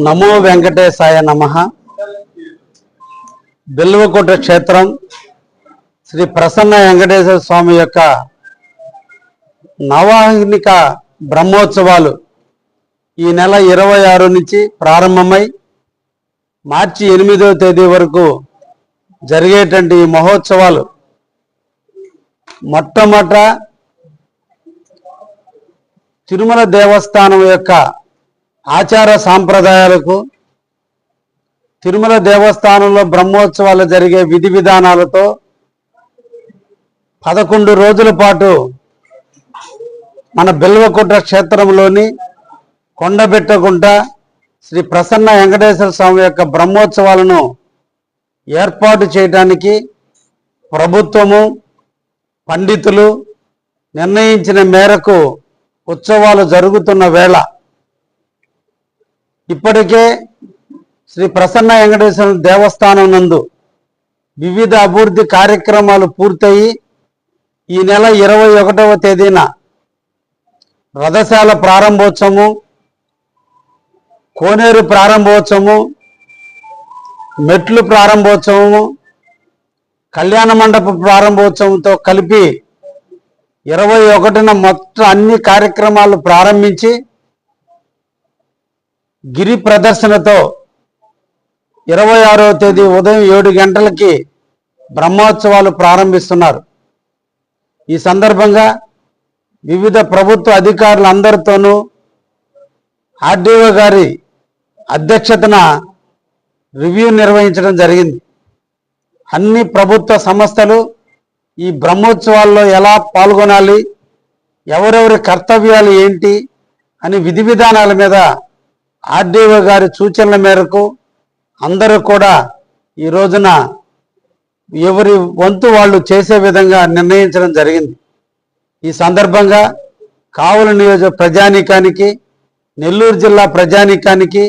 నమో వెంకటేశాయ నమ. బిల్వకోట క్షేత్రం శ్రీ ప్రసన్న వెంకటేశ్వర స్వామి యొక్క నవాహినిక బ్రహ్మోత్సవాలు ఈ నెల ఇరవై ఆరు నుంచి ప్రారంభమై మార్చి ఎనిమిదవ తేదీ వరకు జరిగేటువంటి ఈ మహోత్సవాలు మొట్టమొదట తిరుమల దేవస్థానం యొక్క ఆచార సాంప్రదాయాలకు తిరుమల దేవస్థానంలో బ్రహ్మోత్సవాలు జరిగే విధి విధానాలతో పదకొండు రోజుల పాటు మన బిల్వకుట్ర క్షేత్రంలోని కొండబెట్టకుంట శ్రీ ప్రసన్న వెంకటేశ్వర స్వామి యొక్క బ్రహ్మోత్సవాలను ఏర్పాటు చేయడానికి ప్రభుత్వము పండితులు నిర్ణయించిన మేరకు ఉత్సవాలు జరుగుతున్న వేళ ఇప్పటికే శ్రీ ప్రసన్న వెంకటేశ్వర దేవస్థానం నందు వివిధ అభివృద్ధి కార్యక్రమాలు పూర్తయి ఈ నెల ఇరవై ఒకటవ తేదీన రథశాల ప్రారంభోత్సవము కోనేరు ప్రారంభోత్సవము మెట్లు ప్రారంభోత్సవము కళ్యాణ మండప ప్రారంభోత్సవంతో కలిపి ఇరవై ఒకటిన మొత్తం అన్ని కార్యక్రమాలు ప్రారంభించి గిరి ప్రదర్శనతో ఇరవై ఆరో తేదీ ఉదయం ఏడు గంటలకి బ్రహ్మోత్సవాలు ప్రారంభిస్తున్నారు. ఈ సందర్భంగా వివిధ ప్రభుత్వ అధికారులందరితోనూ ఆర్డీఓ గారి అధ్యక్షతన రివ్యూ నిర్వహించడం జరిగింది. అన్ని ప్రభుత్వ సంస్థలు ఈ బ్రహ్మోత్సవాల్లో ఎలా పాల్గొనాలి? ఎవరెవరి కర్తవ్యాలు ఏంటి? అని విధి విధానాల మీద ఆర్డీఓ గారి సూచనల మేరకు అందరూ కూడా ఈ రోజున ఎవరి వంతు వాళ్ళు చేసే విధంగా నిర్ణయించడం జరిగింది. ఈ సందర్భంగా కావుల నియోజక ప్రజానీకానికి నెల్లూరు జిల్లా ప్రజానీకానికి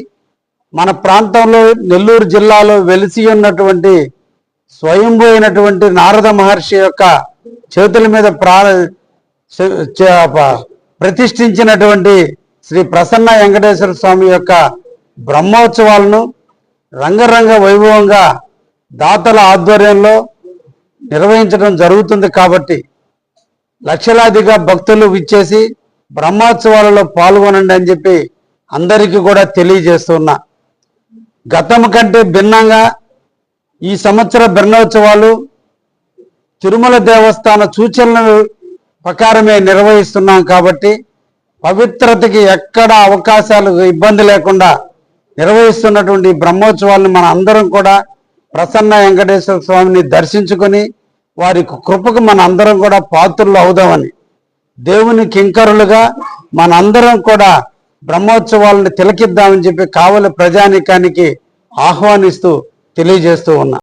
మన ప్రాంతంలో నెల్లూరు జిల్లాలో వెలిసి ఉన్నటువంటి స్వయంభూ అయినటువంటి నారద మహర్షి యొక్క చేతుల మీద ప్రా చ- ప్రతిష్ఠించినటువంటి శ్రీ ప్రసన్న వెంకటేశ్వర స్వామి యొక్క బ్రహ్మోత్సవాలను రంగరంగ వైభవంగా దాతల ఆధ్వర్యంలో నిర్వహించడం జరుగుతుంది కాబట్టి లక్షలాదిగా భక్తులు విచ్చేసి బ్రహ్మోత్సవాలలో పాల్గొనండి అని చెప్పి అందరికీ కూడా తెలియజేస్తున్నా. గతం కంటే భిన్నంగా ఈ సంవత్సర బ్రహ్మోత్సవాలు తిరుమల దేవస్థాన సూచనల ప్రకారమే నిర్వహిస్తున్నాం కాబట్టి పవిత్రతకి ఎక్కడ అవకాశాలు ఇబ్బంది లేకుండా నిర్వహిస్తున్నటువంటి బ్రహ్మోత్సవాలను మన అందరం కూడా ప్రసన్న వెంకటేశ్వర స్వామిని దర్శించుకొని వారి కృపకు మన అందరం కూడా పాత్రలు అవుదామని దేవుని కింకరులుగా మనందరం కూడా బ్రహ్మోత్సవాలను తిలకిద్దామని చెప్పి కావలి ప్రజానికానికి ఆహ్వానిస్తూ తెలియజేస్తూ ఉన్నా.